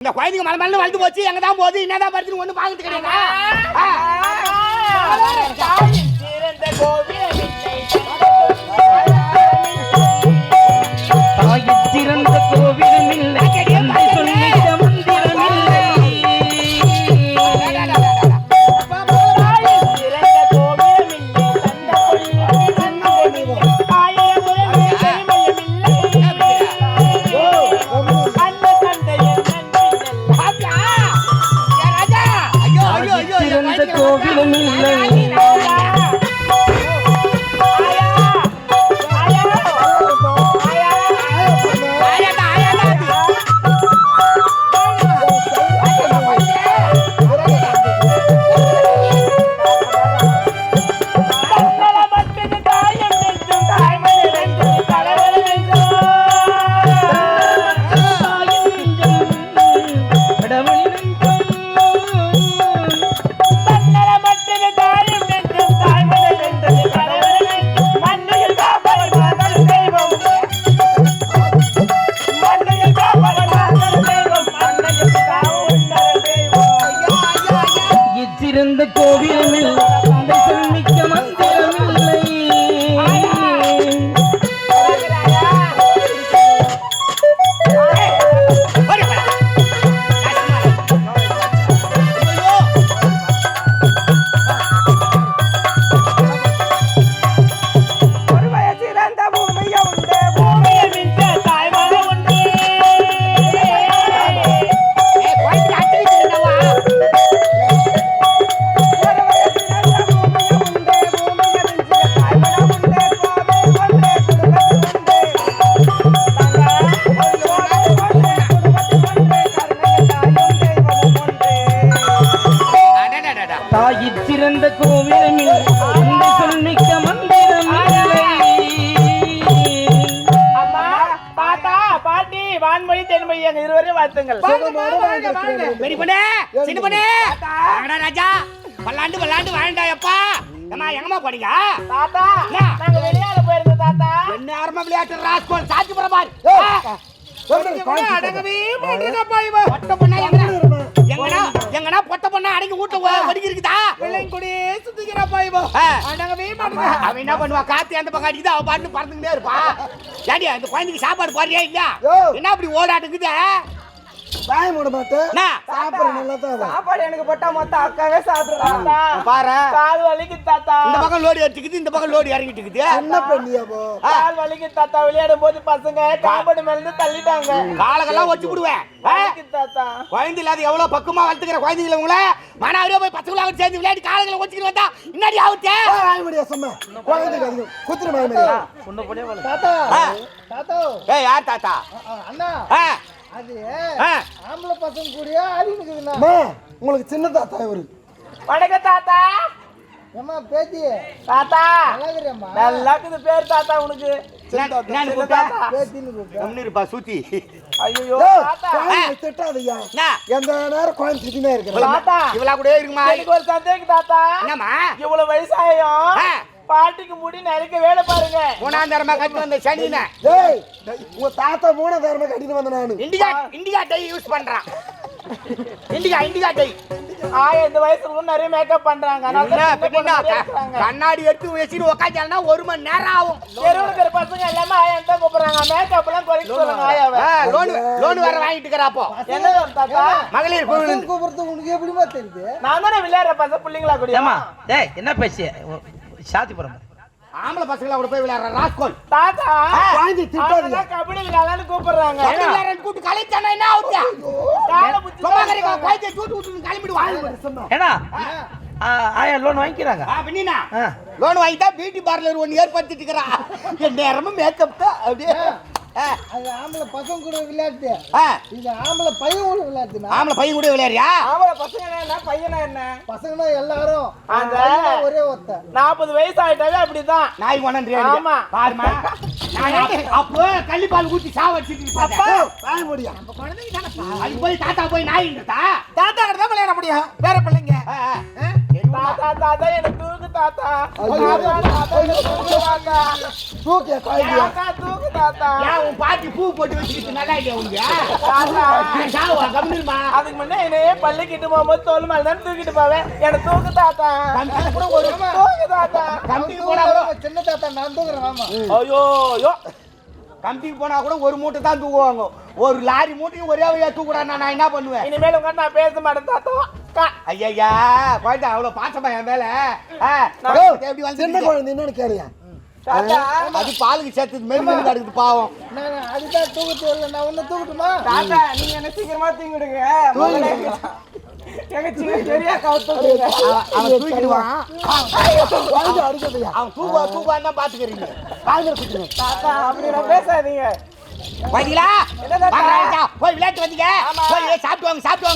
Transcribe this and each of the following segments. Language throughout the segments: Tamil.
இந்த குழந்தைங்க மலை மலை வளர்ந்து போச்சு. எங்க தான் போகுது? என்னதான் படுத்துன்னு ஒண்ணு பாக்கிட்டு கிடையாது. தாயிற் சிறந்த கோவிலும் இல்லை. எங்க இருவரையும் வாழ்த்துங்கள் பெரிய பொண்ணே சின்ன பொண்ணே வாங்கடா ராஜா பல்லாண்டு பல்லாண்டு வாழ்ந்தாயப்பா ஏம்மா எங்கம்மா போனீங்க தாத்தா? நாங்க வெளியால போயிருந்தோம் தாத்தா என்ன ஆரம்ப விளையாட்டு ராஸ்கோல் சாட்சி பிரபார் அடங்கவே மாட்டேங்கப்பா இவன் பொண்ணா எங்கடா எங்கடா பொட்ட பொண்ணா அடங்கி வீட்டை ஒதுக்கி இருக்குதா பிள்ளைங்க கூடயே சுத்திக்கிறப்பா இவன் ஆ. அடங்கவே மாட்டேங்க. அவன் என்ன பண்ணுவா? காத்து அந்த பக்கம் அடிக்குது? அவ பாட்டு பறந்துக்கிட்டே இருப்பா. ஏடி அந்த குழந்தைக்கு சாப்பாடு போறியா இல்லையா? என்ன அப்படி ஓடாட்டுக்குது வாய மூட மாட்டேன் என்ன சாப்பிட நல்லா தான் சாப்பாடு எனக்கு போட்டா மொத்தம் அக்காவே சாப்பிடுறாங்க பாரு. கால் வலிக்கு தாத்தா. இந்த பக்கம் லோடு எடுத்துக்குது இந்த பக்கம் லோடு இறங்கிட்டு இருக்குது என்ன பண்ணியா போ. கால் வலிக்கு தாத்தா. விளையாடும் போது பசங்க காம்பவுண்ட் மேல இருந்து தள்ளிட்டாங்க. காலகெல்லாம் வச்சு விடுவேன் தாத்தா. குழந்தை இல்லாத எவ்வளவு பக்குவமா வளர்த்துக்கிற குழந்தைங்களை உங்களை. மனாவரியா போய் பசங்களாக சேர்ந்து விளையாடி காலங்களை வச்சுக்கிட்டு வந்தா இன்னாடி ஆகுத்தே வாய முடியா சும்மா குழந்தைக்கு அதிகம். தாத்தா. தாத்தா. ஏய் யார் தாத்தா? அண்ணா. ஆம்பளை பசங்க கூடயே அடிக்குதுண்ணா உங்களுக்கு சின்ன தாத்தா இவரு. வணக்கம் தாத்தா. ஏம்மா பேத்தி. தாத்தா. நல்லா இருக்குது பேர் தாத்தா உனக்கு. இவ்வளவு வயசாயும். பாட்டிக்கு முடி நெருக்க வேலை பாருங்க. மூணாம் தரமா கட்டி வந்த சனின டேய் உங்க தாத்தா மூணு தரமா கட்டிட்டு வந்த நானு. இண்டிகா இண்டிகா டை யூஸ் பண்றான். இண்டிகா இண்டிகா டை ஆயா இந்த வயசுல நிறைய மேக்கப் பண்றாங்க. கண்ணாடி எடுத்து வச்சுட்டு உக்காந்தாங்கன்னா ஒரு மணி நேரம் ஆகும். தெருவுல இருக்கிற பசங்க எல்லாமே ஆயா தான் கூப்பிடுறாங்க? மேக்கப் எல்லாம் குறைக்க சொல்லுங்க ஆயாவை. லோன் லோன் வேற வாங்கிட்டு இருக்கிறாப்போ என்ன தாத்தா? மகளிர் கூப்பிடுறது உனக்கு எப்படிமா தெரியுது? நான் தானே விளையாடுற பசங்க பிள்ளைங்களா கூடிய? ஏமா ஏய் என்ன பேசி சாத்தி போறோம் ஆம்பளை பசங்களா கூட போய் விளையாடுற ராஸ்கோல். தாத்தா குழந்தை திட்டாதீங்க கபடி விளையாடலாம்னு கூப்பிடுறாங்க. கபடி விளையாடுறேன்னு கூட்டு கலைச்சானா என்ன ஆகுது? காலை புத்தி சும்மா கரைக்கா குழந்தைய தூட்டு விட்டு கிளம்பிடுவாங்க ஏன்னா ஆ, ஆயா லோன் வாங்கிக்கிறாங்க. ஆ. லோன் வாங்கிட்டா பியூட்டி பார்லர் ஒன்று ஏற்படுத்திட்டு இருக்கிறா. என் நேரமும் மேக்கப் தான் அப்படியே. அது ஆம்பளை பசங்க கூட விளையாட்டு இது ஆம்பளை பையன் கூட விளையாட்டுனா ஆம்பளை பையன் கூட விளையாடுறியா? ஆம்பளை பசங்க என்ன பையனா என்ன? பசங்கன்னா எல்லாரும் அந்த ஒரே ஒருத்தன் நாற்பது வயசு ஆயிட்டாவே அப்படிதான். நாய் கொண்டு ஆமா. பாருமா நான் அப்ப- அப்போ கள்ளிப்பால் ஊத்தி சாவடிச்சிட்டு இருப்பாங்க. வாய முடியா? அதுக்கு போய் தாத்தா போய் நாயின்றதா தாத்தா கிட்ட தான் விளையாட முடியும். வேற பிள்ளைங்க. தாத்தா தாத்தா எனக்கு தூக்கு தாத்தா. தூக்கு தாத்தா தூக்கு தாத்தா ஏன் உன் பாட்டி பூ போட்டு வச்சுக்கிட்டு நல்லா இல்லையா தாத்தா சாவா அதுக்கு முன்ன என்னையே பள்ளிக்கிட்டு போகும்போது தோல் மேல தான் தூக்கிட்டு போவேன் என்ன தூக்கு தாத்தா. தூக்கு தாத்தா கூட சின்ன தாத்தா நான் தூக்குறேன் ஐயோ ஐயோ. கம்பிக்கு போனா கூட ஒரு மூட்டை தான் தூக்குவாங்க. ஒரு லாரி மூட்டையும் ஒரே வழியா தூக்குறா நான் என்ன பண்ணுவேன்? இனிமேல் உங்க நான் பேச மாட்டேன் தாத்தா. ஐயா குழந்தை அவ்வளவு பாசமா என் மேல. எப்படி சின்ன வந்து குழந்தை என்னன்னு தாத்தா அது பாலுக்கு சேர்த்து மெரு மெரு கிடக்குது பாவம். அதுதான் தூக்கத்து வரல நான் ஒன்னும் தூக்கட்டுமா? தாத்தா நீங்க என்ன சீக்கிரமா தூங்கிடுங்க. அவன் தூக்குவா தூக்குவான்னு பாத்துக்கிறீங்க. பேசாதீங்க. பாத்தீங்களா போய் விளையாட்டு வந்தீங்க. போய் சாப்பிட்டு வாங்க சாப்பிட்டு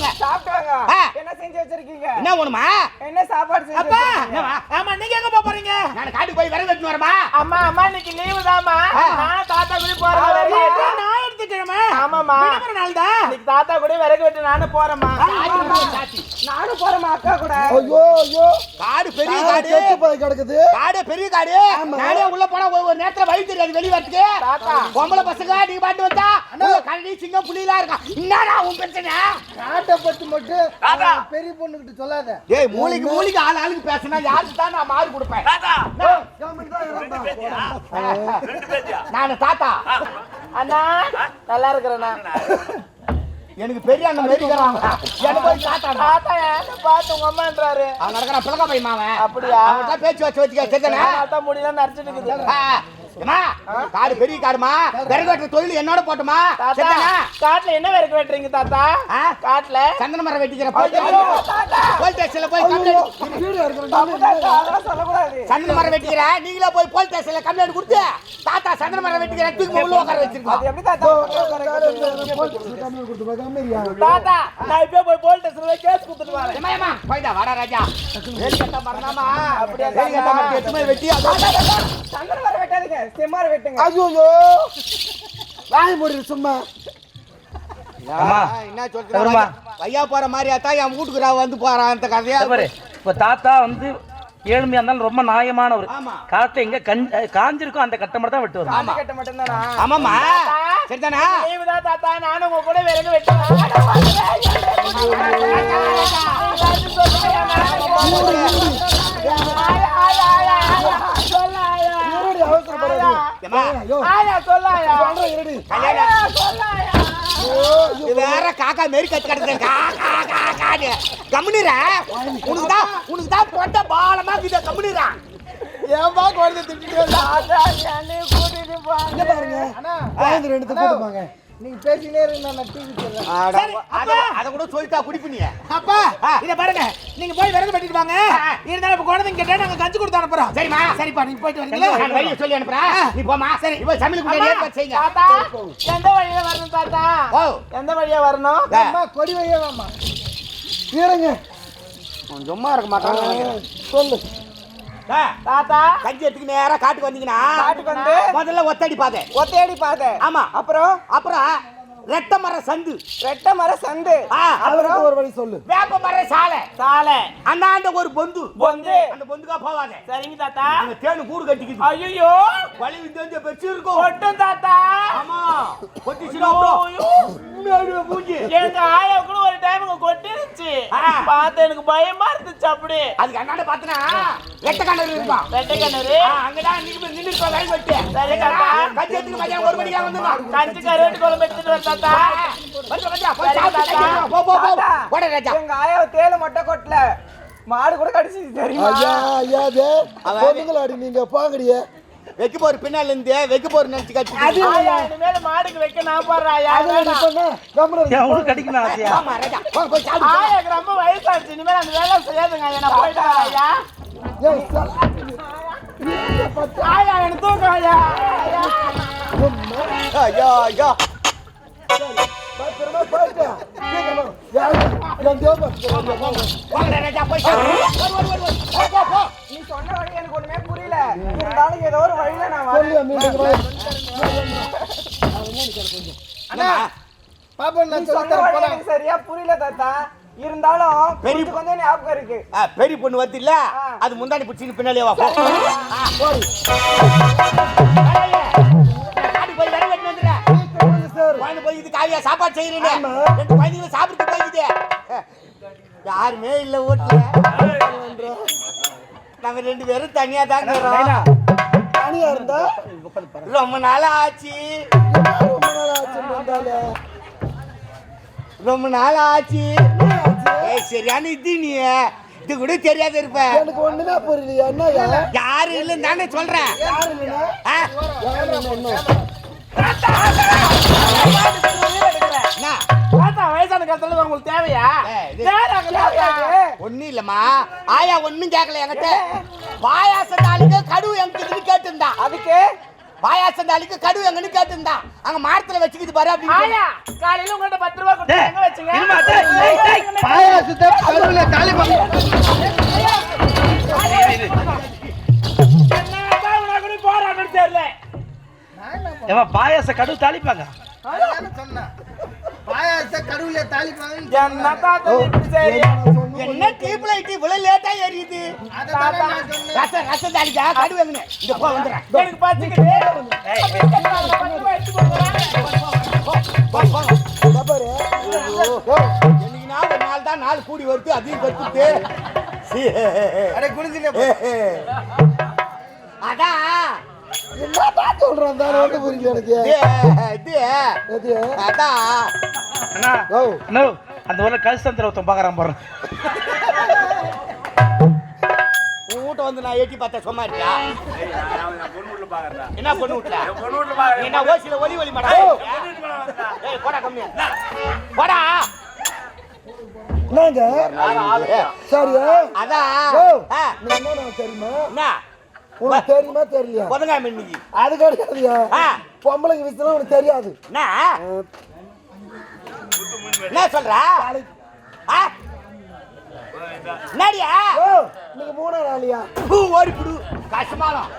வாங்க. என்ன செஞ்சு வச்சிருக்கீங்க? என்ன வேணுமா? என்ன சாப்பாடு அப்பா? ஆமா நீங்க எங்க போறீங்க? நான் காட்டுக்கு போய் விறகு வெட்டின்னு வரமா அம்மா அம்மா இன்னைக்கு லீவு தாம்மா. ஆ. நான் தாத்தா கூட போறேன். நாள் தான் இன்னைக்கு தாத்தா கூட விறகு வெட்டு நானும் போறேம்மா. நானும் போறேம்மா அக்கா கூட. ஐயோ ஐயோ. காடு பெரிய காடு காடு. கெட்டு போய் கிடக்குது. காடு பெரிய காடு. நானே உள்ள போனா ஒரு ஒரு நேரத்துல வழி தெரியாது வெளிய வரதுக்கு. தாத்தா. பொம்பளை பசங்க நீங்க பாட்டு வந்தா கரடி சிங்கம் புலிலாம் இருக்கான் என்னடா உன் பிரச்சனை? காட்டை பத்தி மட்டும் பெரிய பொண்ணுகிட்ட சொல்லாத. ஏய் மூளைக்கு ஆள் ஆளுக்கு பேசினா யாருக்கு தான் நான் மாறு கொடுப்பேன். நான் தாத்தா. அண்ணா. நல்லா இருக்கிறேண்ணா. எனக்கு பெரிய அண்ணன் மேரிக்கிறாங்க எனக்கு போய் தாத்தா தாத்தா என்ன பார்த்து உங்க அம்மான்றாரு அவன் நடக்கிற பிளக்க பை மாவன். அப்படியா? அவன்கிட்ட பேச்சு வச்சு வச்சுக்க தெரிஞ்சனா தாத்தா முடியல நரைச்சிட்டு இருக்குது. காடு பெரிய காடுமா? விறகு வெட்டுற தொழில் என்னோட போட்டுமா? காட்டுல என்ன விறகு வெட்டுறீங்க தாத்தா? காட்டுல? சந்தன மரம் வெட்டிக்கிற ஐயோ, தாத்தா. போலீஸ் ஸ்டேஷன்ல போய் சந்தன மரம் வெட்டிக்கிற நீங்களே போய் போலீஸ் ஸ்டேஷன்ல கம்ப்ளைண்ட் கொடுத்து தாத்தா சந்தன மரம் வெட்டிக்கிற தூக்கி உள்ள உட்கார வச்சிருக்கோம். அது எப்படி தாத்தா? நான் இப்பயே போய் போலீஸ் ஸ்டேஷன்ல கேஸ் கொடுத்துட்டு வரேன். ஏமா ஏமா போய்டா வாடா ராஜா. வெட்டி சந்தன வர வெட்டாதீங்க. செம்மார வெட்டுங்க. ஐயோ வாய் மூடிடு சும்மா. என்ன வருமா? சொல்றா ஐயா போற மாதிரியா தான் என் வீட்டுக்கு வந்து போறான் அந்த கதையா? பாரு இப்ப தாத்தா வந்து ஏழ்மையா இருந்தாலும் ரொம்ப நியாயமானவர். ஆமா. காட்டுல எங்க காஞ்சிருக்கோ அந்த கட்டமரம் தான் வெட்டுவார். ஆமா. கட்ட. சரிதானா லீவு தான் தாத்தா. நானும் உங்க கூட விறகு இருடி அவசரப்படாத ஏம்மா, ஐயோ சொல்றேன் இருடி இது வேற காக்கா மாரி கத்து காக்கான்னு கம்முனிரா. உனக்கு தான் உனக்கு தான் பொட்ட பாலமா இருக்குது கம்முனிரா. ஏன்பா குழந்தை திட்டிட்டு இங்க பாருங்க. ரெண்டு கூட்டுப்பாங்க நீங்க பேசினே இருங்க நான் டிவி அத அத கூட சொல்லிட்டா குடிப்பு நீ. அப்பா! இத பாருங்க நீங்க போய் விறகு வெட்டிட்டு வாங்க. இருந்தாலும் இப்ப குழந்தைங்க கேட்டா நாங்க கஞ்சி கொடுத்து அனுப்புறோம். சரிம்மா. சரிப்பா நீங்க போயிட்டு வரீங்களா? நான் வழியை சொல்லி அனுப்புறேன் நீ போமா சரி. இப்போ சமையல் கூட ஏற்பாடு செய்யுங்க. தாத்தா எந்த வழியா வரணும் தாத்தா ஓ. எந்த வழியா வரணும்? அம்மா கொடி வையே வாம்மா. இருங்க. சும்மா இருக்க நினைக்கிறேன். சொல்லு. தாத்தா. கஞ்சி எடுத்துக்கு நேரா காட்டுக்கு வந்தீங்கன்னா காட்டுக்கு வந்து. முதல்ல ஒத்தடி பாதை. ஒத்தையடி பாதை. ஆமா. அப்புறம்? அப்புறம் ரெட்ட மர சந்து. ரெட்டை மர சந்து. அவருக்கு ஒரு வழி சொல்லு. வேப்ப மர சாலை. சாலை. அந்தாண்ட ஒரு பொந்து. பொந்து. அந்த பொந்துக்கா போவாத சரிங்க தாத்தா. அந்த தேனு கூடு கட்டிக்குது. ஐயோ வலி விந்து பெருசு இருக்கும். கொட்டும் தாத்தா. ஆமா. கொட்டிச்சுனா எங்க ஆயா கூட ஒரு டைம் கொட்டிருச்சு ஆ. பார்த்து எனக்கு பயமா இருந்துச்சு அப்படி அதுக்கு அண்ணாண்ட பாத்தனா ரெட்ட கண்ணு இருப்பான் வெட்டை அங்கதான் நின்னு நின்னு இருப்பா வயல் வெட்டு சரி, தாத்தா. கஞ்சி எடுத்துக்கு மதியானம் ஒரு மணிக்கா வந்துருவான் கஞ்சி கருவாட்டு குழம்பு எடுத்துட்டு வர தாத்தா. வந்து வந்து போய் தாத்தா. போ போ போ. தாத்தா. போட ராஜா. எங்க ஆயா தேல மொட்டை கொட்டல மாடு கூட கடிச்சிச்சு தெரியுமா? ஐயா ஐயா தே. பொண்ணுங்களாடி நீங்க போங்கடியே வைக்க போற பின்னால இருந்து வைக்க போற நினைச்சு கட்டி ஆயா இனிமேல் மாடுக்கு வைக்க நான் போடுறேன் ஆயா அதுல நீ. பண்ண கம்முனு உங்களுக்கு கிடைக்கணும் ஆசையா ஆமா ராஜா போங்க போய் சாப்பிட்டு ஆயாக்கு ரொம்ப வயசாச்சு இனிமேல் அந்த வேலை செய்யாதுங்க போயிட்டு வரேன் ஐயா ஆயா எனக்கு தூக்கம் ஐயா ஐயா. ஐயோ பத்திரமா போயிட்டு. யாரு? என் போய் சரியா புரியல தாத்தா. இருந்தாலும் பெரிய- கொஞ்சம் ஞாபகம் இருக்கு. ஆ, பெரிய பொண்ணு வந்து இல்ல. அது முந்தாடி பிடிச்சின்னு பின்னாலே வா போய் வேலை சாப்பாடு செய்யறேன் ரெண்டு குழந்தைங்களும் சாப்பிட்டு போய்க்குது யாருமே இல்ல வீட்டுல நாங்க ரெண்டு பேரும் தனியா தாங்க. தனியா இருந்தா ரொம்ப நாள் ஆச்சு என்ன ரொம்ப நாள் வந்தாலே. ரொம்ப நாள் ஆச்சு ஏய் சரியான இது நீ. இது கூட தெரியாத இருப்ப. எனக்கு ஒண்ணுமே புரியலையா என்னய்யா யாரு இல்லைன்னு தானே சொல்றேன். என்ன? என்ன? வயசான காலத்துல உங்களுக்கு தேவையா? ஒண்ணும் இல்லம்மா. ஆயா ஒண்ணும் கேட்கல என்கிட்ட பாயாச தாளிக்கு கடுவு எங்கிட்டு கேட்டிருந்தா. அதுக்கு? பாயாச தாளிக்கு கடுவு எங்கன்னு கேட்டிருந்தா. அங்க மரத்துல வச்சுக்கிது பாரு அப்படின்னு ஆயா காலையில உங்கள்ட்ட பத்து ரூபா கொடுத்து வச்சுங்க. பாயாசத்தை கருவில தாலி பண்ணி என்ன உனக்கு கூட போறாங்கன்னு தெரியல. பாயாச கடுவு தாளிப்பாங்க? பாயாசத்தை கருவில தாலி பண்ணி என்ன தாத்தா இப்படி சரி. என்ன இவ்வளவு லேட்டா எரியுது ரச ரச தாளிக்கா? கடுவு எங்கன்னு இந்த போ வந்துடுறேன் எனக்கு பாத்துக்கிட்டு ஒரு நாள் தான் நாள் கூடி வருது அதையும் கத்துட்டு அடே குடிச்சினே அதான். என்னதான் சொல்றான் தானே வந்து புரியல எனக்கு. இது அதான் அண்ணா ஓ. அண்ணா, அந்த ஊர்ல கல்சந்திர ஒருத்தன் பாக்குறான் உன் வீட்டை வந்து நான் எட்டி பார்த்தேன் சும்மா இருக்கியா? என்ன பொண்ணு வீட்டுல? என்ன ஓசில ஒலி ஒலி மாடா? ஏய் போடா கம்மி போடா. என்னங்க? சரியா? அதான். ஓ. ஆ, நீ என்ன தெரியுமா? என்ன? உனக்கு தெரியுமா தெரியலையா புதங்காம இன்னைக்கு அது கிடையாதுயா ஆ. பொம்பளைங்க விஷயம் உனக்கு தெரியாது. என்ன? என்ன சொல்ற? என்னடியா? நீங்க மூணா நாளியா பூ ஓடி புடு கஷ்டமாலும்